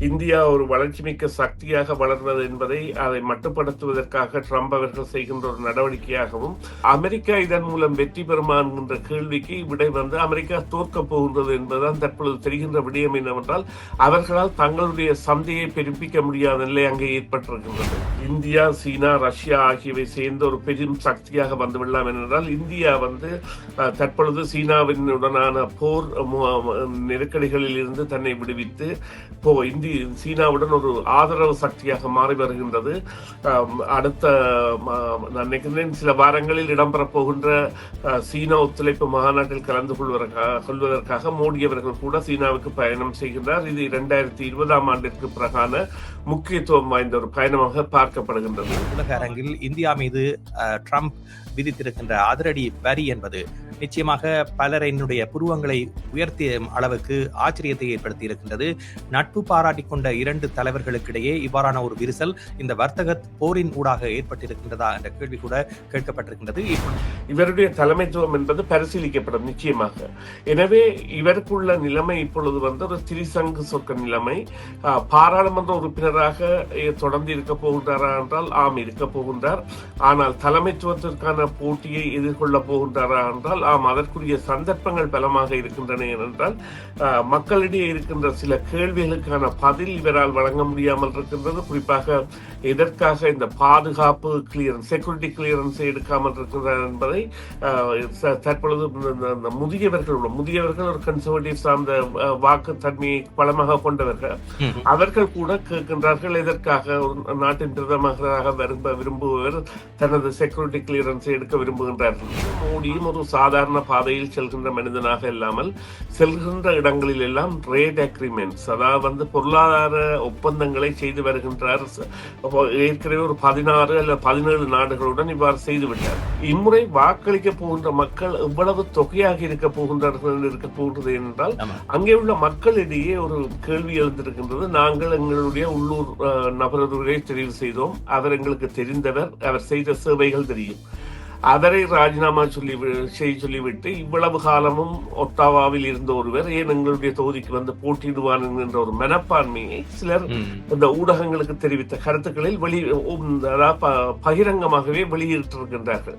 India ஒரு வளர்ச்சிமிக்க சக்தியாக வளர்வது என்பதை அதை மட்டுப்படுத்துவதற்காக ட்ரம்ப் அவர்கள் செய்கின்ற ஒரு நடவடிக்கையாகவும் அமெரிக்கா இதன் மூலம் வெற்றி பெறுமா என்கின்ற கேள்விக்கு விடை வந்து அமெரிக்கா தோற்கப் போகின்றது என்பதுதான் தற்பொழுது தெரிகின்ற விடயம் என்னவென்றால் அவர்களால் தங்களுடைய சந்தையை பெருப்பிக்க முடியாத நிலை அங்கே ஏற்பட்டிருக்கின்றது. இந்தியா சீனா ரஷ்யா ஆகியவை சேர்ந்த ஒரு பெரும் சக்தியாக வந்துவிடலாம் என்றால் இந்தியா வந்து தற்பொழுது சீனாவின் உடனான போர் நெருக்கடிகளில் இருந்து தன்னை விடுவித்து போ இந்தி சீனாவுடன் ஒரு ஆதரவு சக்தியாக மாறி வருகின்றது. அடுத்த நான் நினைக்கிறேன் சில வாரங்களில் இடம்பெறப் போகின்ற சீனா ஒத்துழைப்பு மாநாட்டில் கலந்து கொள்வதற்காக கொள்வதற்காக மோடி அவர்கள் கூட சீனாவுக்கு பயணம் செய்கின்றார். இது இரண்டாயிரத்தி இருபதாம் ஆண்டிற்கு பிறகான முக்கியத்துவம் வாய்ந்த ஒரு பயணமாக பார்க்கப்படுகின்றது. உலக அரங்கில் இந்தியா மீது ட்ரம்ப் விதித்திருக்கின்ற அதிரடி வரி என்பது நிச்சயமாக பலர் என்னுடைய புருவங்களை உயர்த்திய அளவுக்கு ஆச்சரியத்தை ஏற்படுத்தி இருக்கின்றது. நட்பு பாராட்டிக் கொண்ட இரண்டு தலைவர்களுக்கிடையே இவ்வாறான ஒரு விரிசல் இந்த வர்த்தக போரின் ஊடாக ஏற்பட்டிருக்கின்றதா என்ற கேள்வி கூட கேட்கப்பட்டிருக்கின்றது. இவருடைய தலைமைத்துவம் என்பது பரிசீலிக்கப்படும் நிச்சயமாக. எனவே இவருக்குள்ள நிலைமை இப்பொழுது வந்து ஒரு திரிசங்கு சொற்க நிலைமை. பாராளுமன்ற உறுப்பினராக தொடர்ந்து இருக்க போகின்றாரா என்றால் ஆம் இருக்க போகின்றார். ஆனால் தலைமைத்துவத்திற்கான போட்டியை எதிர்கொள்ள போகின்றாரா என்றால் ஆம் அதற்குரிய சந்தர்ப்பங்கள் பலமாக இருக்கின்றன ஏனென்றால் மக்களிடையே இருக்கின்ற சில கேள்விகளுக்கான பதில் இவரால் வழங்க முடியாமல் இருக்கின்றது. குறிப்பாக எதற்காக இந்த பாதுகாப்பு கிளியரன்ஸ் செக்யூரிட்டி கிளியரன்ஸ் எடுக்காமல் இருக்கின்றார் என்பதை தற்பொழுது இந்த- முதியவர்கள் முதியவர்கள் ஒரு கன்சர்வேட்டிவ் சார்ந்த வாக்கு தன்மையை பலமாக கொண்டவர்கள். அவர்கள் கூட கேட்கின்றார்கள் எதற்காக நாட்டின் பிரதமராக விரும்ப விரும்புபவர் தனது செக்யூரிட்டி கிளியரன்ஸை எடுக்க விரும்புகின்றார்கள் மோடியும் ஒரு சாதாரண பாதையில் செல்கின்ற மனிதனாக இல்லாமல் செல்கின்ற இடங்களில் எல்லாம் ட்ரேட் அக்ரிமெண்ட்ஸ் அதாவது வந்து பொருளாதார ஒப்பந்தங்களை செய்து வருகின்றார். ஏற்கனவே ஒரு பதினாறு அல்ல பதினேழு நாடுகளுடன் இவ்வாறு செய்துவிட்டார் இம்முறை வாக்களிக்க போகின்ற மக்கள் எவ்வளவு தொகையாக இருக்க போகின்றார்கள் இருக்க போகின்றது என்றால். அங்கே உள்ள மக்களிடையே ஒரு கேள்வி எழுந்திருக்கின்றது. நாங்கள் எங்களுடைய உள்ளூர் அஹ், நபரொருவரை தெரிவு செய்தோம். அவர் எங்களுக்கு தெரிந்தவர். அவர் செய்த சேவைகள் தெரியும். அவரை ராஜினாமா சொல்லி செய்ய சொல்லிவிட்டு இவ்வளவு காலமும் ஒட்டாவாவில் இருந்த ஒருவர் ஏன் எங்களுடைய தொகுதிக்கு வந்து போட்டியிடுவார் என்கின்ற ஒரு மனப்பான்மையை சிலர். இந்த ஊடகங்களுக்கு தெரிவித்த கருத்துக்களில் வெளி பகிரங்கமாகவே வெளியிட்டிருக்கின்றார்கள்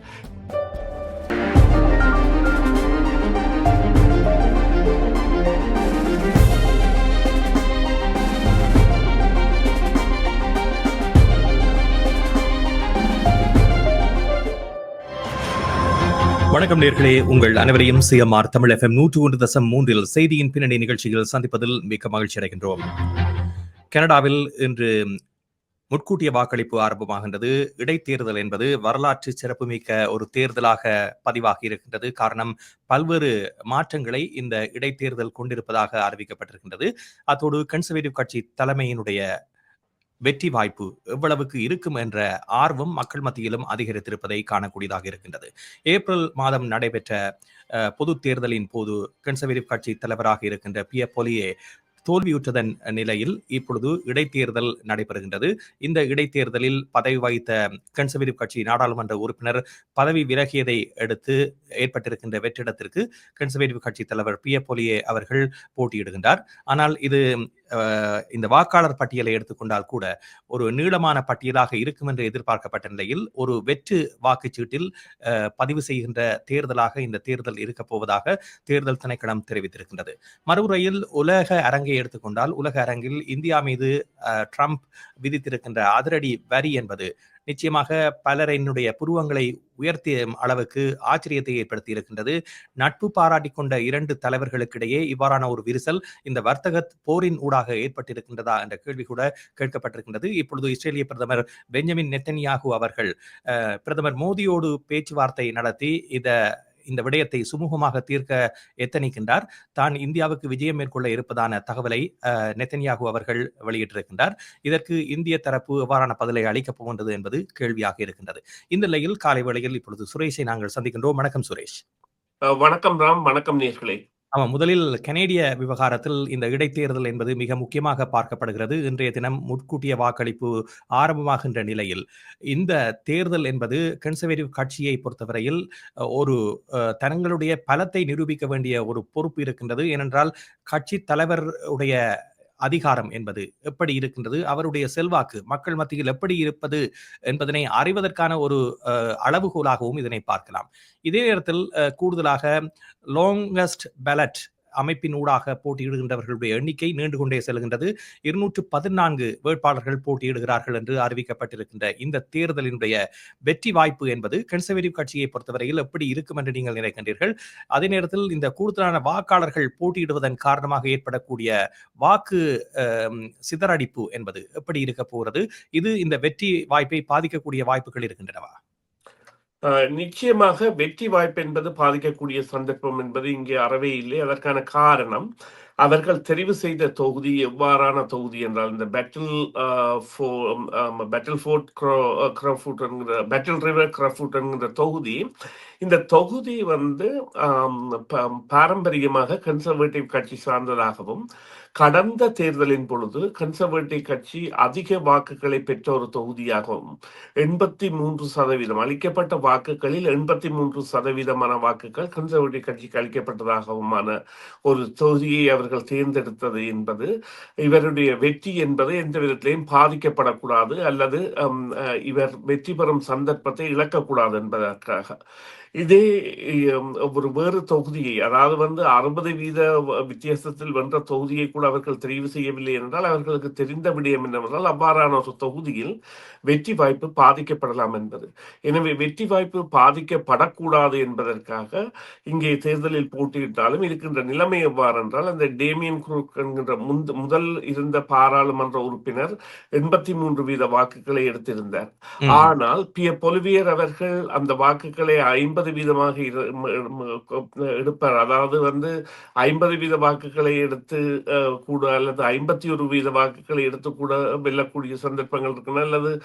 வணக்கம் நேர்களே. உங்கள் அனைவரையும் சிஎம்ஆர் தமிழ் எஃப்எம் நூற்று ஒன்று தசம் மூன்றில் செய்தியின் பின்னணி நிகழ்ச்சியில் சந்திப்பதில் மிக்க மகிழ்ச்சி அடைகின்றோம். கனடாவில் இன்று முட்கூட்டிய வாக்களிப்பு ஆரம்பமாகின்றது. இடைத்தேர்தல் என்பது வரலாற்று சிறப்புமிக்க ஒரு தேர்தலாக பதிவாகி இருக்கின்றது. காரணம் பல்வேறு மாற்றங்களை இந்த இடைத்தேர்தல் கொண்டிருப்பதாக அறிவிக்கப்பட்டிருக்கின்றது. அத்தோடு கன்சர்வேட்டிவ் கட்சி தலைமையினுடைய வெற்றி வாய்ப்பு எவ்வளவுக்கு இருக்கும் என்ற ஆர்வம் மக்கள் மத்தியிலும் அதிகரித்திருப்பதை காணக்கூடியதாக இருக்கின்றது. ஏப்ரல் மாதம் நடைபெற்ற பொது பொதுத் தேர்தலின் போது கன்சர்வேட்டிவ் கட்சி தலைவராக இருக்கின்ற பி பொலியே தோல்வியுற்றதன் நிலையில் இப்பொழுது இடைத்தேர்தல் நடைபெறுகின்றது. இந்த இடைத்தேர்தலில் பதவி வகித்த கன்சர்வேட்டிவ் கட்சி நாடாளுமன்ற உறுப்பினர் பதவி விலகியதை அடுத்து ஏற்பட்டிருக்கின்ற வெற்றிடத்திற்கு கன்சர்வேட்டிவ் கட்சி தலைவர் பி. எ அவர்கள் போட்டியிடுகின்றார். ஆனால் இது அஹ், இந்த வாக்காளர் பட்டியலை எடுத்துக்கொண்டால் கூட ஒரு நீளமான பட்டியலாக இருக்கும் என்று எதிர்பார்க்கப்பட்ட நிலையில் ஒரு வெற்று வாக்குச்சீட்டில் அஹ், பதிவு செய்கின்ற தேர்தலாக இந்த தேர்தல் இருக்கப் போவதாக தேர்தல் திணைக்களம் தெரிவித்திருக்கின்றது. மறுமுறையில் உலக அரங்கை எடுத்துக்கொண்டால் உலக அரங்கில் இந்தியா மீது ட்ரம்ப் விதித்திருக்கின்ற அதிரடி வரி என்பது நிச்சயமாக பலரினுடைய புருவங்களை உயர்த்திய அளவுக்கு ஆச்சரியத்தை ஏற்படுத்தி இருக்கின்றது நட்பு பாராட்டி கொண்ட இரண்டு தலைவர்களுக்கிடையே இவ்வாறான ஒரு விரிசல் இந்த வர்த்தக போரின் ஊடாக ஏற்பட்டிருக்கின்றதா என்ற கேள்வி கூட கேட்கப்பட்டிருக்கின்றது. இப்பொழுது இஸ்ரேலிய பிரதமர் பெஞ்சமின் நெத்தன்யாகு அவர்கள் பிரதமர் மோடியோடு பேச்சுவார்த்தை நடத்தி இத இந்த விடயத்தை சுமூகமாக தீர்க்க எத்தனிக்கின்றார் தான் இந்தியாவுக்கு விஜயம் மேற்கொள்ள இருப்பதான தகவலை நெத்தன்யாகு அவர்கள் வெளியிட்டிருக்கின்றார். இதற்கு இந்திய தரப்பு எவ்வாறான பதிலை அளிக்கப் போகின்றது என்பது கேள்வியாக இருக்கின்றது. இந்த நிலையில் காலை வேளையில் இப்பொழுது சுரேஷை நாங்கள் சந்திக்கின்றோம். வணக்கம் சுரேஷ். வணக்கம் ராம். வணக்கம் நேர்களே. ஆமா முதலில் கனேடிய விவகாரத்தில் இந்த இடைத்தேர்தல் என்பது மிக முக்கியமாக பார்க்கப்படுகிறது. இன்றைய தினம் முன்கூட்டிய வாக்களிப்பு ஆரம்பமாகின்ற நிலையில் இந்த தேர்தல் என்பது கன்சர்வேட்டிவ் கட்சியை பொறுத்தவரையில் ஒரு அஹ், தங்களுடைய பலத்தை நிரூபிக்க வேண்டிய ஒரு பொறுப்பு இருக்கின்றது. ஏனென்றால் கட்சி தலைவர் உடைய அதிகாரம் என்பது எப்படி இருக்கின்றது? அவருடைய செல்வாக்கு மக்கள் மத்தியில் எப்படி இருப்பது என்பதனை அறிவதற்கான ஒரு அளவுகோலாகவும் இதனை பார்க்கலாம். இதே நேரத்தில் கூடுதலாக லாங்கஸ்ட் பேலட் அமைப்பின் ஊடாக போட்டியிடுகின்றவர்களுடைய எண்ணிக்கை நீண்டு கொண்டே செல்கின்றது. இருநூற்று பதினான்கு வேட்பாளர்கள் போட்டியிடுகிறார்கள் என்று அறிவிக்கப்பட்டிருக்கின்ற இந்த தேர்தலினுடைய வெற்றி வாய்ப்பு என்பது கன்சர்வேட்டிவ் கட்சியை பொறுத்தவரையில் எப்படி இருக்கும் என்று நீங்கள் நினைக்கின்றீர்கள்? அதே நேரத்தில் இந்த கூடுதலான வாக்காளர்கள் போட்டியிடுவதன் காரணமாக ஏற்படக்கூடிய வாக்கு சிதறடிப்பு என்பது எப்படி இருக்க போகிறது? இது இந்த வெற்றி வாய்ப்பை பாதிக்கக்கூடிய வாய்ப்புகள் இருக்கின்றனவா? நிச்சயமாக வெற்றி வாய்ப்பு என்பது பாதிக்கக்கூடிய சந்தர்ப்பம் என்பது இங்கே அறவே இல்லை. அதற்கான காரணம் அவர்கள் தெரிவு செய்த தொகுதி எவ்வாறான தொகுதி என்றால் இந்த பேட்டில் பேட்டில் ஃபோர்ட் கிரஃபுட் என்கிற பேட்டில் ரிவர் கிரஃபுட் என்கிற தொகுதி இந்த தொகுதி வந்து பாரம்பரியமாக கன்சர்வேட்டிவ் கட்சி சார்ந்ததாகவும் கடந்த தேர்தலின் பொழுது கன்சர்வேட்டிவ் கட்சி அதிக வாக்குகளை பெற்ற ஒரு தொகுதியாகவும் எண்பத்தி மூன்று சதவீதம் அளிக்கப்பட்ட வாக்குகளில் எண்பத்தி மூன்று சதவீதமான வாக்குகள் கன்சர்வேட்டிவ் கட்சிக்கு அளிக்கப்பட்டதாகவுமான ஒரு தொகுதியை அவர்கள் தேர்ந்தெடுத்தது என்பது இவருடைய வெற்றி என்பது எந்த விதத்திலையும் பாதிக்கப்படக்கூடாது அல்லது இவர் வெற்றி பெறும் சந்தர்ப்பத்தை இழக்கக்கூடாது என்பதற்காக. இதே ஒரு வேறு தொகுதியை அதாவது வந்து அறுபது வீத வித்தியாசத்தில் வென்ற தொகுதியை கூட அவர்கள் தெரிவு செய்யவில்லை என்றால் அவர்களுக்கு தெரிந்த விடயம் என்னவென்றால் அவ்வாறான ஒரு தொகுதியில் வெற்றி வாய்ப்பு பாதிக்கப்படலாம் என்பது. எனவே வெற்றி வாய்ப்பு பாதிக்கப்படக்கூடாது என்பதற்காக இங்கே தேர்தலில் போட்டியிட்டாலும் இருக்கின்ற நிலைமை எவ்வாறு என்றால் அந்த டேமியன் குரூக் என்கின்ற முந்த- முதல் இருந்த பாராளுமன்ற உறுப்பினர் எண்பத்தி மூன்று வீத வாக்குகளை எடுத்திருந்தார். ஆனால் பிய பொலிவியர் அவர்கள் அந்த வாக்குகளை ஐம்பது வீதமாக கொ- எடுப்பார். அதாவது வந்து ஐம்பது வீத வாக்குகளை எடுத்து கூட அல்லது ஐம்பத்தி ஒரு வீத வாக்குகளை எடுத்து கூட வெல்லக்கூடிய சந்தர்ப்பங்கள் இருக்கின்றன அல்லது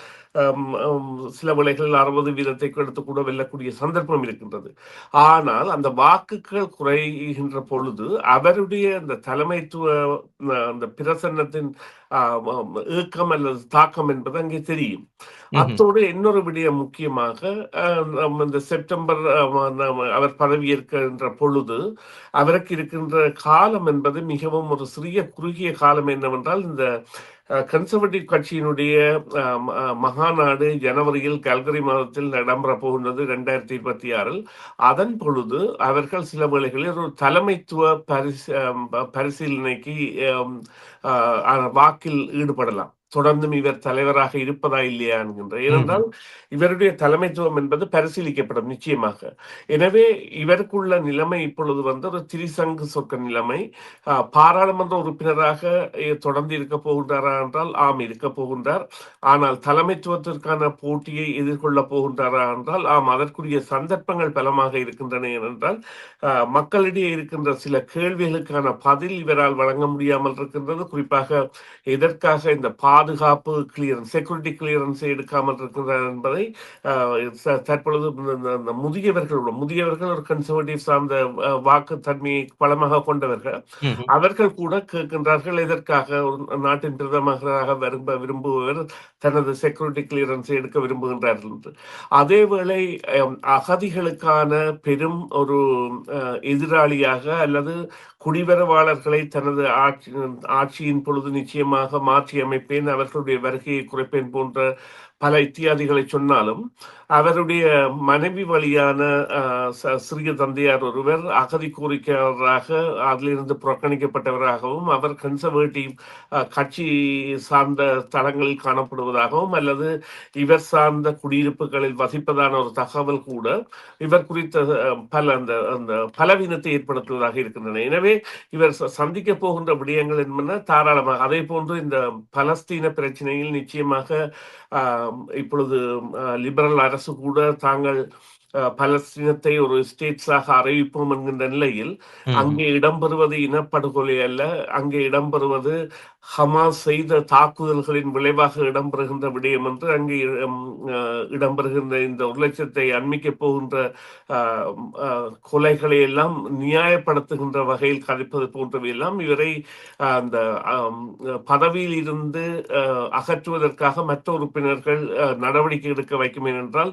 சில வேளைகளில் அறுபது வீதத்தை எடுத்து கூட வெல்லக்கூடிய சந்தர்ப்பம் இருக்கின்றது. ஆனால் அந்த வாக்குகள் குறைகின்ற பொழுது அவருடைய அந்த தலைமைத்துவ அந்த பிரசன்னத்தின் ஏக்கம் அல்லது தாக்கம் என்பது அங்கே தெரியும். அத்தோடு இன்னொரு விடயம் முக்கியமாக இந்த செப்டம்பர் அவர் பதவியேற்கின்ற பொழுது அவருக்கு இருக்கின்ற காலம் என்பது மிகவும் ஒரு சிறிய குறுகிய காலம் என்னவென்றால் இந்த கன்சர்வேட்டிவ் கட்சியினுடைய அஹ், ம- மகாநாடு ஜனவரியில் கல்கரி மாதத்தில் இடம்பெற போகின்றது ரெண்டாயிரத்தி இருபத்தி ஆறில். அதன் பொழுது அவர்கள் சில வேளைகளில் ஒரு தலைமைத்துவ பரிசு பரிசீலனைக்கு வாக்கில் ஈடுபடலாம். தொடர்ந்தும் இவர் தலைவராக இருப்பதா இல்லையா என்கின்ற ஏனென்றால் இவருடைய தலைமைத்துவம் என்பது பரிசீலிக்கப்படும் நிச்சயமாக. எனவே இவருக்குள்ள நிலைமை இப்பொழுது வந்து ஒரு திரிசங்கு சொற்க நிலைமை. பாராளுமன்ற உறுப்பினராக தொடர்ந்து இருக்க போகின்றாரா என்றால் ஆம் இருக்க போகின்றார். ஆனால் தலைமைத்துவத்திற்கான போட்டியை எதிர்கொள்ள போகின்றாரா என்றால் ஆம் அதற்குரிய சந்தர்ப்பங்கள் பலமாக இருக்கின்றன ஏனென்றால் மக்களிடையே இருக்கின்ற சில கேள்விகளுக்கான பதில் இவரால் வழங்க முடியாமல் இருக்கின்றது. குறிப்பாக எதற்காக இந்த பாதுகாப்பு கிளியரன்ஸ் செக்யூரிட்டி கிளியரன்ஸ் எடுக்காமல் இருக்கின்றார் என்பதை தற்பொழுது இந்த- முதியவர்களோட முதியவர்கள் ஒரு கன்சர்வேட்டிவ் சார்ந்த வாக்கு தன்மையை பலமாக கொண்டவர்கள். அவர்கள் கூட கேட்கின்றார்கள் எதற்காக ஒரு நாட்டின் பிரதமராக விரும்ப விரும்புபவர் தனது செக்யூரிட்டி கிளியரன்ஸை எடுக்க விரும்புகின்றார்கள் என்று அதேவேளை அகதிகளுக்கான பெரும் ஒரு எதிராளியாக அல்லது குடிவரவாளர்களை தனது ஆட்சி ஆட்சியின் பொழுது நிச்சயமாக மாற்றி அமைப்பேன் அவர்களுடைய வருகையை குறைப்பேன் போன்ற பல இத்தியாதிகளை சொன்னாலும் அவருடைய மனைவி வழியான சிறிய தந்தையார் ஒருவர் அகதி கோரிக்கையாளராக அதிலிருந்து புறக்கணிக்கப்பட்டவராகவும் அவர் கன்சர்வேட்டிவ் கட்சி சார்ந்த தளங்களில் காணப்படுவதாகவும் அல்லது இவர் சார்ந்த குடியிருப்புகளில் வசிப்பதான ஒரு தகவல் கூட இவர் குறித்த பல அந்த அந்த பலவீனத்தை ஏற்படுத்துவதாக இருக்கின்றன. எனவே இவர் ச- சந்திக்க போகின்ற விடயங்கள் என்பன தாராளமாக அதே போன்று இந்த பலஸ்தீன பிரச்சனையில் நிச்சயமாக இப்பொழுது லிபரல் அரசு கூட தாங்கள் அஹ், பலஸ்தீனத்தை ஒரு ஸ்டேட்ஸாக அறிவிப்போம் என்கின்ற நிலையில். அங்கே இடம்பெறுவது இனப்படுகொலை அல்ல அங்கே இடம்பெறுவது ஹமாஸ் செய்த தாக்குதல்களின் விளைவாக இடம்பெறுகின்ற விடயம் என்று அங்கே இடம்பெறுகின்ற இந்த ஒரு லட்சத்தை அண்மிக்க போகின்ற கொலைகளை எல்லாம் நியாயப்படுத்துகின்ற வகையில் கதைப்பது போன்றவை எல்லாம் இவரை அந்த பதவியில் இருந்து அஹ், அகற்றுவதற்காக மற்ற உறுப்பினர்கள் நடவடிக்கை எடுக்க வைக்கும் ஏனென்றால்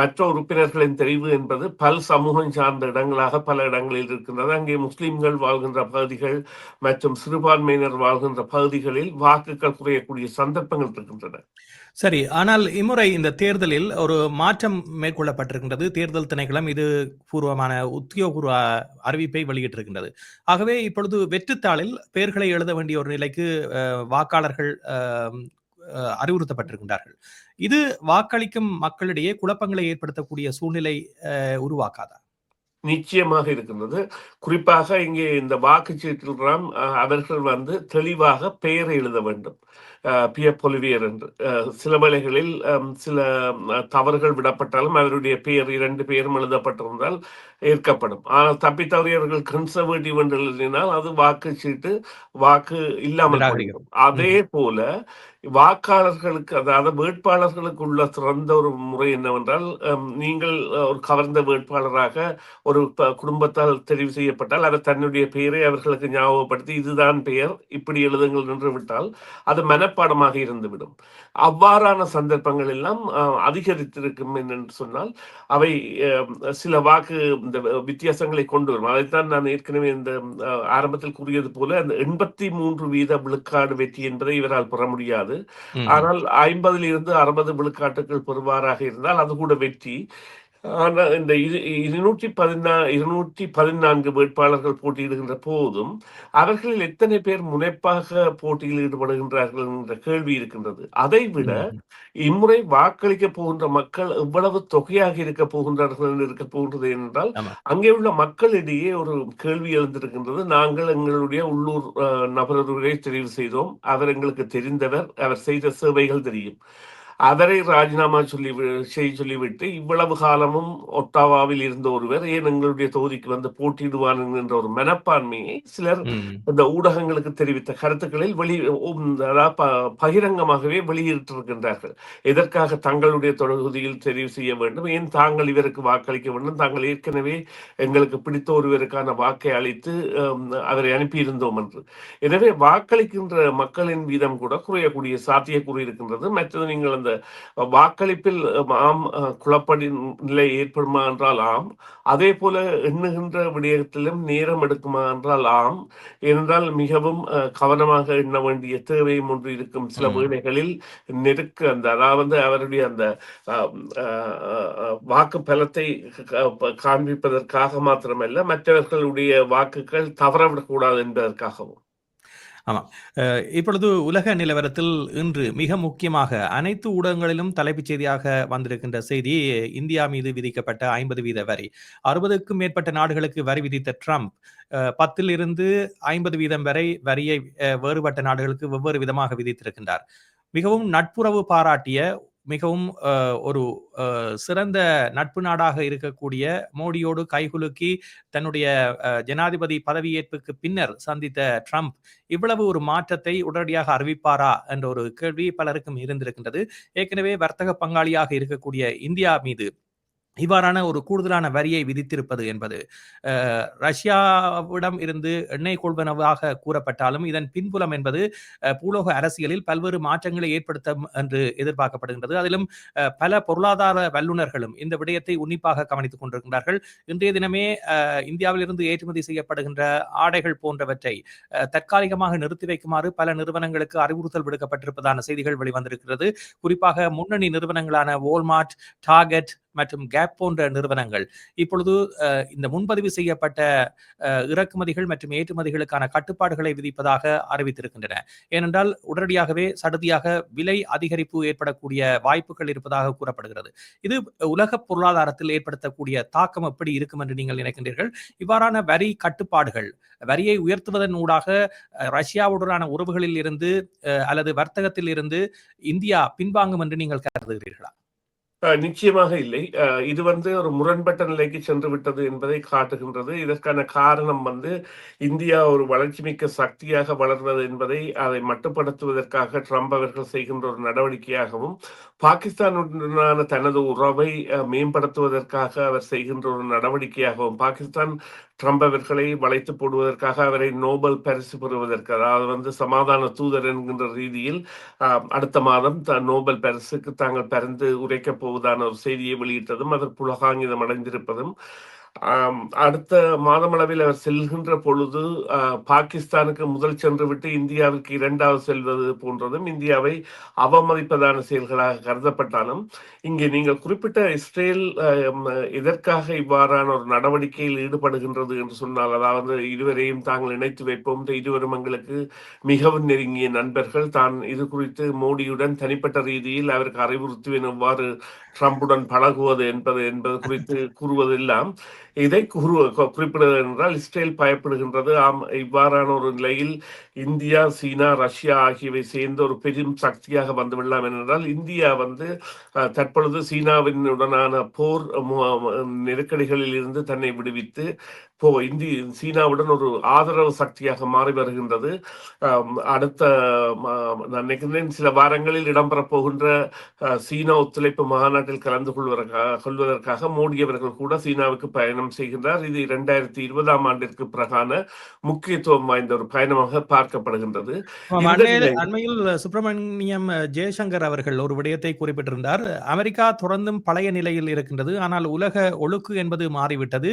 மற்ற உறுப்பினர்களின் தெரிவு என்பது பல் சமூகம் சார்ந்த இடங்களாக பல இடங்களில் இருக்கின்றது. அங்கே முஸ்லிம்கள் வாழ்கின்ற பகுதிகள் மற்றும் சிறுபான்மையினர் வாழ்கின்ற பகுதிகளில் வாக்குகள் குறையக்கூடிய சந்தர்ப்பங்கள் இருக்கின்றன. சரி ஆனால் இம்முறை இந்த தேர்தலில் ஒரு மாற்றம் மேற்கொள்ளப்பட்டிருக்கின்றது. தேர்தல் திணைக்களம் இது பூர்வமான உத்தியோகபூர்வ அறிவிப்பை வெளியிட்டிருக்கின்றது. ஆகவே இப்பொழுது வெற்றித்தாளில் பெயர்களை எழுத வேண்டிய ஒரு நிலைக்கு வாக்காளர்கள் அறிவுறுத்தப்பட்டிருக்கின்றார்கள். இது வாக்களிக்கும் மக்களிடையே குழப்பங்களை ஏற்படுத்தக்கூடிய சூழ்நிலை உருவாக்காதா? நிச்சயமாக இருக்கின்றது. குறிப்பாக இங்கே இந்த வாக்குச்சீட்டில் தான் அஹ், அவர்கள் வந்து தெளிவாக பெயரை எழுத வேண்டும். பியர் பொலிவியர் என்று. சில வேளைகளில் சில தவறுகள் விடப்பட்டாலும் அவருடைய பெயர் இரண்டு பெயரும் எழுதப்பட்டிருந்தால் ஏற்கப்படும். ஆனால் தப்பி தவறியவர்கள் கன்சர்வேட்டிவ் என்று எழுதினால் அது வாக்குச்சீட்டு வாக்கு இல்லாமல். அதே போல வாக்காளர்களுக்கு அதாவது வேட்பாளர்களுக்கு உள்ள சிறந்த ஒரு முறை என்னவென்றால் நீங்கள் ஒரு கவர்ந்த வேட்பாளராக ஒரு குடும்பத்தால் தெரிவு செய்யப்பட்டால் அவர் தன்னுடைய பெயரை அவர்களுக்கு ஞாபகப்படுத்தி இதுதான் பெயர் இப்படி எழுதுங்கள் நின்று விட்டால் அது மனப்பாடமாக இருந்துவிடும். அவ்வாறான சந்தர்ப்பங்கள் எல்லாம் அஹ், அதிகரித்திருக்கும் என்று சொன்னால் அவை அஹ், சில வாக்கு இந்த வித்தியாசங்களை கொண்டு வரும். அதைத்தான் நான் ஏற்கனவே இந்த அஹ், ஆரம்பத்தில் கூறியது போல அந்த எண்பத்தி மூன்று வீத விழுக்காடு வெற்றி என்பதை இவரால் பெற முடியாது. ஆனால் ஐம்பதில் இருந்து அறுபது விழுக்காட்டுகள் பெறுவாராக இருந்தால் அது கூட வெற்றி. ஆனால் இந்த இரு இருநூற்றி பதினா இருநூற்றி பதினான்கு வேட்பாளர்கள் போட்டியிடுகின்ற போதும் அவர்களில் எத்தனை பேர் முனைப்பாக போட்டியில் ஈடுபடுகின்றார்கள் என்ற கேள்வி இருக்கின்றது. அதை விட. இம்முறை வாக்களிக்க போகின்ற மக்கள் எவ்வளவு தொகையாக இருக்க போகின்றார்கள் என்று இருக்க போகின்றது என்றால். அங்கே உள்ள மக்களிடையே ஒரு கேள்வி எழுந்திருக்கின்றது. நாங்கள் எங்களுடைய உள்ளூர் அஹ், நபர் ஒருவரை தெரிவு செய்தோம். அவர் எங்களுக்கு தெரிந்தவர். அவர் செய்த சேவைகள் தெரியும். அவரை ராஜினாமா சொல்லி செய்ய சொல்லிவிட்டு இவ்வளவு காலமும் ஒட்டாவாவில் இருந்த ஒருவர் ஏன் எங்களுடைய தொகுதிக்கு வந்து போட்டியிடுவார் என்கின்ற ஒரு மனப்பான்மையை சிலர். இந்த ஊடகங்களுக்கு தெரிவித்த கருத்துக்களில் வெளி பகிரங்கமாகவே வெளியிட்டிருக்கின்றார்கள். எதற்காக தங்களுடைய தொகுதியில் தெரிவு செய்ய வேண்டும்? ஏன் தாங்கள் இவருக்கு வாக்களிக்க வேண்டும்? தாங்கள் ஏற்கனவே எங்களுக்கு பிடித்த ஒருவருக்கான வாக்கை அளித்து அவரை அனுப்பியிருந்தோம் என்று. எனவே வாக்களிக்கின்ற மக்களின் வீதம் கூட குறையக்கூடிய சாத்தியக்கூறு இருக்கின்றது. மற்றது நீங்கள் அந்த வாக்களிப்பில் ஆம் குழப்படி நிலை ஏற்படுமா என்றால் ஆம். அதே போல எண்ணுகின்ற விடயத்திலும் நேரம் எடுக்குமா என்றால் ஆம். ஏனென்றால் மிகவும் கவனமாக எண்ண வேண்டிய தேவையும் ஒன்று இருக்கும். சில. வேளைகளில் நெருக்க அந்த அதாவது அவருடைய அந்த வாக்கு பலத்தை காண்பிப்பதற்காக மாத்திரமல்ல மற்றவர்களுடைய வாக்குகள் தவறவிடக்கூடாது என்பதற்காகவும். ஆமாம் இப்பொழுது உலக நிலவரத்தில் இன்று மிக முக்கியமாக அனைத்து ஊடகங்களிலும் தலைப்புச் செய்தியாக வந்திருக்கின்ற செய்தி இந்தியா மீது விதிக்கப்பட்ட ஐம்பது வீத வரி. அறுபதுக்கும் மேற்பட்ட நாடுகளுக்கு வரி விதித்த ட்ரம்ப் பத்தில் இருந்து ஐம்பது வீதம் வரை வரியை வேறுபட்ட நாடுகளுக்கு வெவ்வேறு விதமாக விதித்திருக்கின்றார். மிகவும் நட்புறவு பாராட்டிய மிகவும் ஒரு சிறந்த நட்பு நாடாக இருக்கக்கூடிய மோடியோடு கைகுலுக்கி தன்னுடைய ஜனாதிபதி பதவியேற்புக்கு பின்னர் சந்தித்த ட்ரம்ப் இவ்வளவு ஒரு மாற்றத்தை உடனடியாக அறிவிப்பாரா என்ற ஒரு கேள்வி பலருக்கும் இருந்திருக்கின்றது. ஏற்கனவே வர்த்தக பங்காளியாக இருக்கக்கூடிய இந்தியா மீது இவ்வாறான ஒரு கூடுதலான வரியை விதித்திருப்பது என்பது. ரஷ்யாவிடம் இருந்து எண்ணெய் கொள்வனவாக கூறப்பட்டாலும் இதன் பின்புலம் என்பது பூலோக அரசியலில் பல்வேறு மாற்றங்களை ஏற்படுத்தும் என்று எதிர்பார்க்கப்படுகின்றது. அதிலும் பல பொருளாதார வல்லுநர்களும் இந்த விடயத்தை உன்னிப்பாக கவனித்துக் கொண்டிருக்கின்றார்கள். இன்றைய தினமே இந்தியாவிலிருந்து ஏற்றுமதி செய்யப்படுகின்ற ஆடைகள் போன்றவற்றை தற்காலிகமாக நிறுத்தி வைக்குமாறு பல நிறுவனங்களுக்கு அறிவுறுத்தல் விடுக்கப்பட்டிருப்பதான செய்திகள் வெளிவந்திருக்கிறது. குறிப்பாக முன்னணி நிறுவனங்களான வோல்மார்ட் டார்கெட் மற்றும் கேப் போன்ற நிறுவனங்கள். இப்பொழுது அஹ், இந்த முன்பதிவு செய்யப்பட்ட இறக்குமதிகள் மற்றும் ஏற்றுமதிகளுக்கான கட்டுப்பாடுகளை விதிப்பதாக அறிவித்திருக்கின்றன. ஏனென்றால் உடனடியாகவே சடுதியாக விலை அதிகரிப்பு ஏற்படக்கூடிய வாய்ப்புகள் இருப்பதாக கூறப்படுகிறது. இது உலக பொருளாதாரத்தில் ஏற்படுத்தக்கூடிய தாக்கம் எப்படி இருக்கும் என்று நீங்கள் நினைக்கின்றீர்கள்? இவ்வாறான வரி கட்டுப்பாடுகள் வரியை உயர்த்துவதன் ஊடாக அஹ், ரஷ்யாவுடனான உறவுகளில் இருந்து அஹ், அல்லது வர்த்தகத்தில் இருந்து இந்தியா பின்வாங்கும் என்று நீங்கள் கருதுகிறீர்களா? நிச்சயமாக இல்லை. இது வந்து ஒரு முரண்பட்ட நிலைக்கு சென்று விட்டது என்பதை காட்டுகின்றது. இதற்கான காரணம் வந்து இந்தியா ஒரு வளர்ச்சிமிக்க சக்தியாக வளர்வது என்பதை அதை மட்டுப்படுத்துவதற்காக ட்ரம்ப் அவர்கள் செய்கின்ற ஒரு நடவடிக்கையாகவும் பாகிஸ்தானுடனான தனது உறவை மேம்படுத்துவதற்காக அவர் செய்கின்ற ஒரு நடவடிக்கையாகவும் பாகிஸ்தான் ட்ரம்ப் அவர்களை வளைத்து போடுவதற்காக அவரை நோபல் பரிசு பெறுவதற்கு அதாவது வந்து சமாதான தூதர் என்கின்ற ரீதியில் அடுத்த மாதம் த- நோபல் பரிசுக்கு தாங்கள் பறந்து உரைக்கப் போவதான ஒரு செய்தியை வெளியிட்டதும் அதற்கு புலகாங்கிதம் அடைந்திருப்பதும் அடுத்த மாதமளவில் அவர் செல்கின்ற பொழுது பாகிஸ்தானுக்கு முதல் சென்று விட்டு இந்தியாவிற்கு இரண்டாவது செல்வது போன்றதும் இந்தியாவை அவமதிப்பதான செயல்களாக கருதப்பட்டாலும் இங்கே நீங்கள் குறிப்பிட்ட இஸ்ரேல் எதற்காக இவ்வாறான ஒரு நடவடிக்கையில் ஈடுபடுகின்றது என்று சொன்னால் அதாவது இருவரையும் தாங்கள் இணைத்து வைப்போம் இருவரும் எங்களுக்கு மிகவும் நெருங்கிய நண்பர்கள். தான் இது குறித்து மோடியுடன் தனிப்பட்ட ரீதியில் அவருக்கு அறிவுறுத்துவேன் எவ்வாறு ட்ரம்புடன் பழகுவது என்பது என்பது குறித்து கூறுவதெல்லாம் இதை கூறு குறிப்பிடுவது என்றால் இஸ்ரேல் பயப்படுகின்றது. ஆம் இவ்வாறான ஒரு நிலையில் இந்தியா சீனா ரஷ்யா ஆகியவை சேர்ந்து ஒரு பெரும் சக்தியாக வந்துவிடலாம் என்றால் இந்தியா வந்து தற்பொழுது சீனாவினுடனான போர் நெருக்கடிகளில் இருந்து தன்னை விடுவித்து போ இந்தி சீனாவுடன் ஒரு ஆதரவு சக்தியாக மாறி வருகின்றது. அடுத்த நான் நினைக்கிறேன் சில வாரங்களில் இடம்பெறப் போகின்ற சீனா ஒத்துழைப்பு மாநாட்டில் கலந்து கொள்வதற்காக கொள்வதற்காக மோடி அவர்கள் கூட சீனாவுக்கு பயணம் செய்கின்றார். இது இரண்டாயிரத்தி இருபதாம் ஆண்டிற்கு பிறகான முக்கியத்துவம் வாய்ந்த ஒரு பயணமாக பார்க்கப்படுகின்றது. அண்மையில் சுப்பிரமணியம் ஜெயசங்கர் அவர்கள் ஒரு விடயத்தை குறிப்பிட்டிருந்தார். அமெரிக்கா தொடர்ந்தும் பழைய நிலையில் இருக்கின்றது. ஆனால் உலக ஒழுக்கு என்பது மாறிவிட்டது.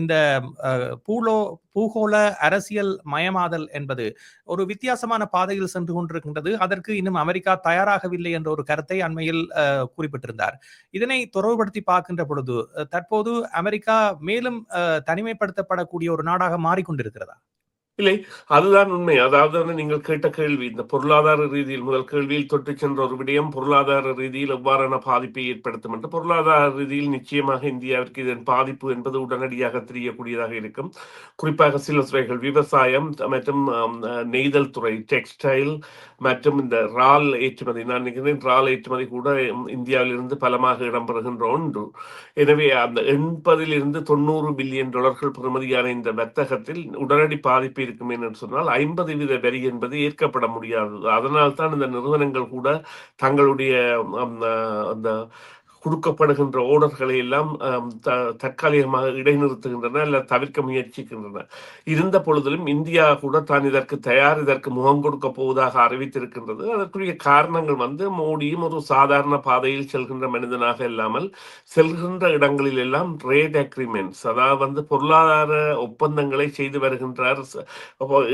இந்த பூலோ பூகோள அரசியல் மயமாதல் என்பது ஒரு வித்தியாசமான பாதையில் சென்று கொண்டிருக்கின்றது. அதற்கு இன்னும் அமெரிக்கா தயாராகவில்லை என்ற ஒரு கருத்தை அண்மையில் குறிப்பிட்டிருந்தார். இதனை தொடர்புபடுத்தி பார்க்கின்ற பொழுது தற்போது அமெரிக்கா மேலும் தனிமைப்படுத்தப்படக்கூடிய ஒரு நாடாக மாறிக்கொண்டிருக்கிறதா? இல்லை அதுதான் உண்மை. அதாவது வந்து நீங்கள் கேட்ட கேள்வி இந்த பொருளாதார ரீதியில் முதல் கேள்வியில் தொட்டு சென்ற ஒரு விடயம் பொருளாதார ரீதியில் எவ்வாறான பாதிப்பை ஏற்படுத்தும் என்று. பொருளாதார ரீதியில் நிச்சயமாக இந்தியாவிற்கு இதன் பாதிப்பு என்பது உடனடியாக தெரியக்கூடியதாக இருக்கும். குறிப்பாக சில துறைகள் விவசாயம் மற்றும் நெய்தல் துறை டெக்ஸ்டைல் மற்றும் இந்த ரால் ஏற்றுமதி. நான் நினைக்கிறேன் ரால் ஏற்றுமதி கூட இந்தியாவிலிருந்து பலமாக இடம்பெறுகின்ற ஒன்று. எனவே அந்த எண்பதிலிருந்து தொண்ணூறு பில்லியன் டாலர்கள் பெறுமதியான இந்த வர்த்தகத்தில் உடனடி பாதிப்பு இருக்கும் என்று சொன்னால் ஐம்பது வீத வரி என்பது ஏற்கப்பட முடியாது. அதனால் தான் இந்த நிறுவனங்கள் கூட தங்களுடைய அந்த கொடுக்கப்படுகின்ற ஓர்டர்களை எல்லாம் தற்காலிகமாக இடைநிறுத்துகின்றன அல்ல தவிர்க்க முயற்சிக்கின்றன. இருந்த பொழுதிலும் இந்தியா கூட தான் இதற்கு தயார் இதற்கு முகம் கொடுக்க போவதாக அறிவித்திருக்கின்றது. அதற்குரிய காரணங்கள் வந்து மோடியும் ஒரு சாதாரண பாதையில் செல்கின்ற மனிதனாக இல்லாமல் செல்கின்ற இடங்களில் எல்லாம் ட்ரேட் அக்ரிமெண்ட்ஸ் அதாவது வந்து பொருளாதார ஒப்பந்தங்களை செய்து வருகின்றார்.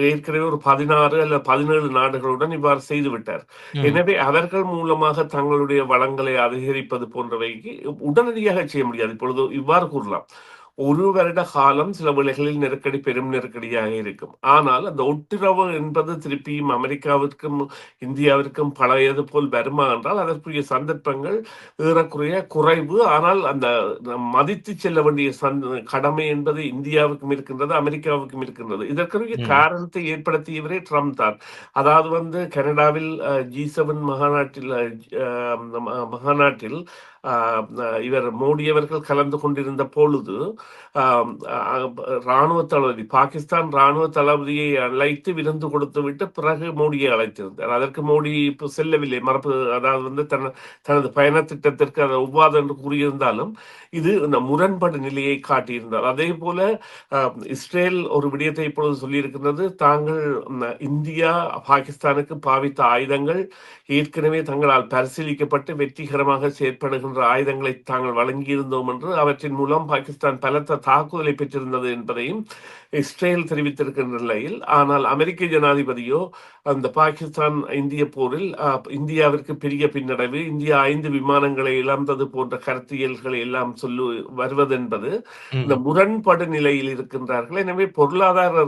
ஏற்கனவே ஒரு பதினாறு அல்ல பதினேழு நாடுகளுடன் இவ்வாறு செய்து விட்டார் ம். எனவே அவர்கள் மூலமாக தங்களுடைய வளங்களை அதிகரிப்பது போன்றவைக்கு உடனடியாக செய்ய முடியாது. இப்பொழுது இவ்வாறு கூறலாம். ஒரு வருட காலம் சில வேளைகளில் நெருக்கடி பெரும் நெருக்கடியாக இருக்கும். ஆனால் அந்த ஒட்டுறவு என்பது திருப்பியும் அமெரிக்காவிற்கும் இந்தியாவிற்கும் பழையது போல் வருமா என்றால் அதற்குரிய சந்தர்ப்பங்கள் ஏறக்குறைய குறைவு. ஆனால் அந்த மதித்து செல்ல வேண்டிய சந்த கடமை என்பது இந்தியாவுக்கும் இருக்கின்றது அமெரிக்காவுக்கும் இருக்கின்றது. இதற்குரிய. காரணத்தை ஏற்படுத்தியவரே ட்ரம்ப் தான். அதாவது வந்து கனடாவில் ஜி செவன் மகாநாட்டில் மகாநாட்டில் இவர் மோடி அவர்கள் கலந்து கொண்டிருந்த பொழுது இராணுவ தளபதி பாகிஸ்தான் ராணுவ தளபதியை அழைத்து விருந்து கொடுத்து விட்டு பிறகு மோடியை அழைத்திருந்தார். அதற்கு மோடி இப்போ செல்லவில்லை. மரபு அதாவது வந்து தன தனது பயண திட்டத்திற்கு அதை ஒவ்வாது என்று கூறியிருந்தாலும் இது இந்த முரண்பாடு நிலையை காட்டியிருந்தார். அதே போல இஸ்ரேல் ஒரு விடயத்தை இப்பொழுது சொல்லியிருக்கின்றது. தாங்கள் இந்தியா பாகிஸ்தானுக்கு பாவித்த ஆயுதங்கள் ஏற்கனவே தங்களால் பரிசீலிக்கப்பட்டு வெற்றிகரமாக செயற்படுகின்ற ஆயுதங்களை தாங்கள் வழங்கியிருந்தோம் என்று அவற்றின் மூலம் பாகிஸ்தான் பல பலத்த தாக்குதலை பெற்றிருந்தது என்பதையும் இஸ்ரேல் தெரிவித்திருக்கின்ற நிலையில் ஆனால் அமெரிக்க ஜனாதிபதியோ அந்த பாகிஸ்தான் இந்திய போரில் இந்தியாவிற்கு பெரிய பின்னடைவு இந்தியா ஐந்து விமானங்களை இழந்தது போன்ற கருத்தியல்களை எல்லாம் சொல்லு வருவதென்பது. இந்த முரண்பாடு நிலையில் இருக்கின்றார்கள் எனவே பொருளாதார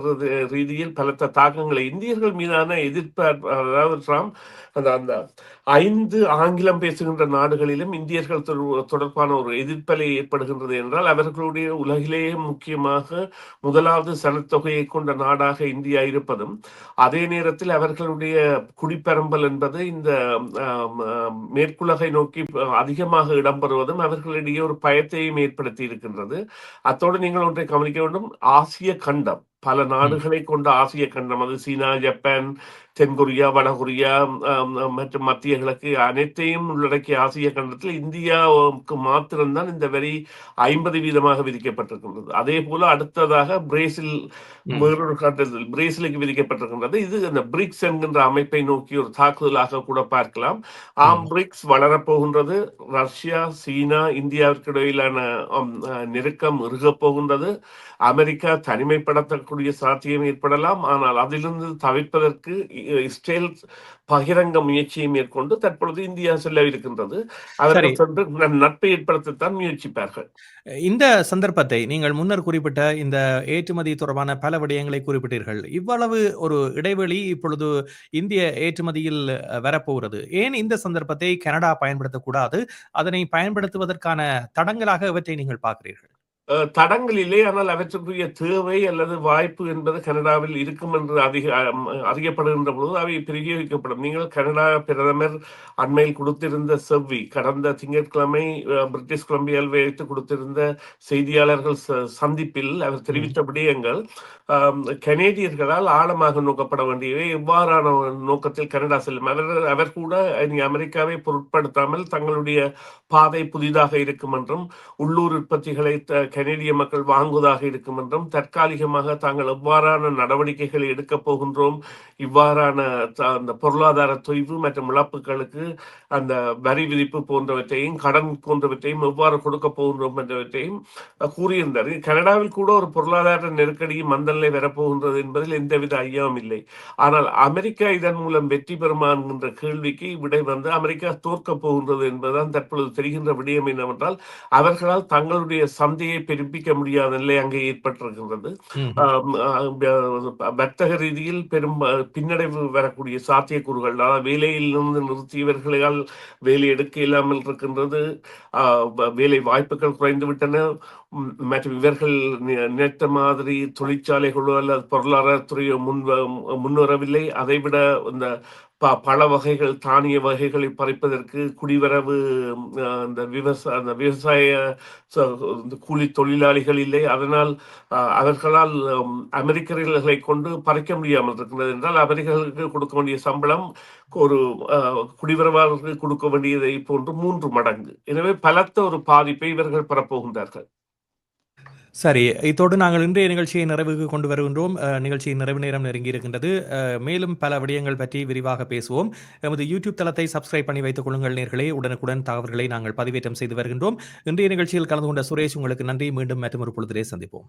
ரீதியில் பலத்த தாக்கங்களை இந்தியர்கள் மீதான எதிர்ப்பு அதாவது ட்ரம்ப் அந்த அந்த ஐந்து ஆங்கிலம் பேசுகின்ற நாடுகளிலும் இந்தியர்கள் தொடு- தொடர்பான ஒரு எதிர்ப்பலை ஏற்படுகின்றது என்றால் அவர்களுடைய உலகிலேயே முக்கியமாக முதலாவது சனத்தொகையை கொண்ட நாடாக இந்தியா இருப்பதும் அதே நேரத்தில் அவர்களுடைய குடிப்பெரம்பல் என்பது இந்த மேற்குலகை நோக்கி அதிகமாக இடம்பெறுவதும் அவர்களிடையே ஒரு பயத்தையும் ஏற்படுத்தி இருக்கின்றது. அத்தோடு நீங்கள் ஒன்றை கவனிக்க வேண்டும். ஆசிய கண்டம் பல நாடுகளை கொண்ட ஆசிய கண்டம் அது சீனா ஜப்பான் தென்கொரியா வடகொரியா மற்றும் மத்திய கிழக்கு அனைத்தையும் உள்ளடக்கிய ஆசிய கண்டத்தில் இந்தியாவுக்கு மாத்திரம்தான் இந்த வரி ஐம்பது வீதமாக விதிக்கப்பட்டிருக்கின்றது. அதே போல அடுத்ததாக பிரேசில். வேறொரு கட்டத்தில் பிரேசிலுக்கு விதிக்கப்பட்டிருக்கின்றது. இது அந்த பிரிக்ஸ் என்கின்ற அமைப்பை நோக்கி ஒரு தாக்குதலாக கூட பார்க்கலாம். ஆம் பிரிக்ஸ் வளரப்போகின்றது. ரஷ்யா சீனா இந்தியாவிற்கு இடையிலான நெருக்கம் இறுகப் போகின்றது. அமெரிக்கா தனிமைப்படுத்தக்கூடிய சாத்தியம் ஏற்படலாம். ஆனால் அதிலிருந்து தவிர்ப்பதற்கு இஸ்ரேல் பகிரங்க முயற்சியை மேற்கொண்டு தற்பொழுது இந்தியா செல்லவிருக்கின்றது அதற்கு சரி. சென்று நட்பை ஏற்படுத்தத்தான் முயற்சிப்பார்கள். இந்த சந்தர்ப்பத்தை நீங்கள் முன்னர் குறிப்பிட்ட இந்த ஏற்றுமதி தொடர்பான பல விடயங்களை குறிப்பிட்டீர்கள். இவ்வளவு ஒரு இடைவெளி இப்பொழுது இந்திய ஏற்றுமதியில் வரப்போகிறது. ஏன் இந்த சந்தர்ப்பத்தை கனடா பயன்படுத்தக்கூடாது? அதனை பயன்படுத்துவதற்கான தடங்களாக இவற்றை நீங்கள் பார்க்கிறீர்கள். தடங்கள் இல்லை ஆனால் அவற்றுக்குரிய தேவை அல்லது வாய்ப்பு என்பது கனடாவில் இருக்கும் என்று அதிக அறியப்படுகின்ற பொழுது அவை பிரயோகிக்கப்படும். நீங்கள் கனடா பிரதமர் அண்மையில் கொடுத்திருந்த செவ்வி கடந்த திங்கட்கிழமை பிரிட்டிஷ் கொலம்பியாவில் வைத்து கொடுத்திருந்த செய்தியாளர்கள் ச- சந்திப்பில் அவர் தெரிவித்த விடயங்கள் கனேடியர்களால் ஆழமாக நோக்கப்பட வேண்டியவை. எவ்வாறான நோக்கத்தில் கனடா செல்லும். அவர் அவர் கூட அமெரிக்காவை பொருட்படுத்தாமல் தங்களுடைய பாதை புதிதாக இருக்கும் என்றும் உள்ளூர் உற்பத்திகளை கனேடிய மக்கள் வாங்குவதாக இருக்கும் என்றும் தற்காலிகமாக தாங்கள் எவ்வாறான நடவடிக்கைகளை எடுக்கப் போகின்றோம் இவ்வாறான அந்த பொருளாதார தொய்வு மற்றும் இழப்புகளுக்கு அந்த வரி விதிப்பு போன்றவற்றையும் கடன் போன்றவற்றையும் எவ்வாறு கொடுக்க போகின்றோம் என்றவற்றையும் கூறியிருந்தார் கனடாவில் கூட ஒரு பொருளாதார நெருக்கடியும் மந்தநிலை வரப்போகின்றது என்பதில் எந்தவித ஐயமும் இல்லை. ஆனால் அமெரிக்கா இதன் மூலம் வெற்றி பெறுமா என்கின்ற கேள்விக்கு விடை வந்து அமெரிக்கா தோற்கப் போகின்றது என்பதுதான் தற்பொழுது தெரிகின்ற விடயம் என்னவென்றால் அவர்களால் தங்களுடைய சந்தையை பெருப்பிக்க முடியாத நிலை அங்கே ஏற்பட்டிருக்கின்றது. வர்த்தக ரீதியில் பெரும் பின்னடைவு வரக்கூடிய சாத்தியக்கூறுகள் அதாவது வேலையிலிருந்து நிறுத்தியவர்களால் வேலை எடுக்க இல்லாமல் இருக்கின்றது வேலை வாய்ப்புகள் குறைந்து விட்டன ம், மற்றும் இவர்கள் நினைத்த மாதிரி தொழிற்சாலைகளோ அல்லது பொருளாதாரத்துறையோ முன் முன்வரவில்லை. அதைவிட இந்த ப பல வகைகள் தானிய வகைகளை பறிப்பதற்கு குடிவரவு அந்த விவசாய அந்த விவசாய ச- இந்த கூலி தொழிலாளிகள் இல்லை. அதனால் அவர்களால் அமெரிக்கர்களை கொண்டு பறிக்க முடியாமல் இருக்கின்றது என்றால் அமெரிக்கர்களுக்கு கொடுக்க வேண்டிய சம்பளம் ஒரு குடிவரவாளர்களுக்கு கொடுக்க வேண்டியதை போன்று மூன்று மடங்கு. எனவே பலத்த ஒரு பாதிப்பை இவர்கள் பெறப்போகின்றார்கள். சரி இதோடு நாங்கள் இன்றைய நிகழ்ச்சியை நிறைவுக்கு கொண்டு வருகின்றோம். நிகழ்ச்சியின் நிறைவு நேரம் நெருங்கி இருக்கின்றது. மேலும் பல விடயங்கள் பற்றி விரிவாக பேசுவோம். எமது யூடியூப் தளத்தை சப்ஸ்கிரைப் பண்ணி வைத்துக் கொள்ளுங்கள் நேர்களே. உடனுக்குடன் தகவல்களை நாங்கள் பதிவேற்றம் செய்து வருகின்றோம். இன்றைய நிகழ்ச்சியில் கலந்து கொண்ட சுரேஷ் உங்களுக்கு நன்றி. மீண்டும் மற்றும் ஒரு பொழுதிலே சந்திப்போம்.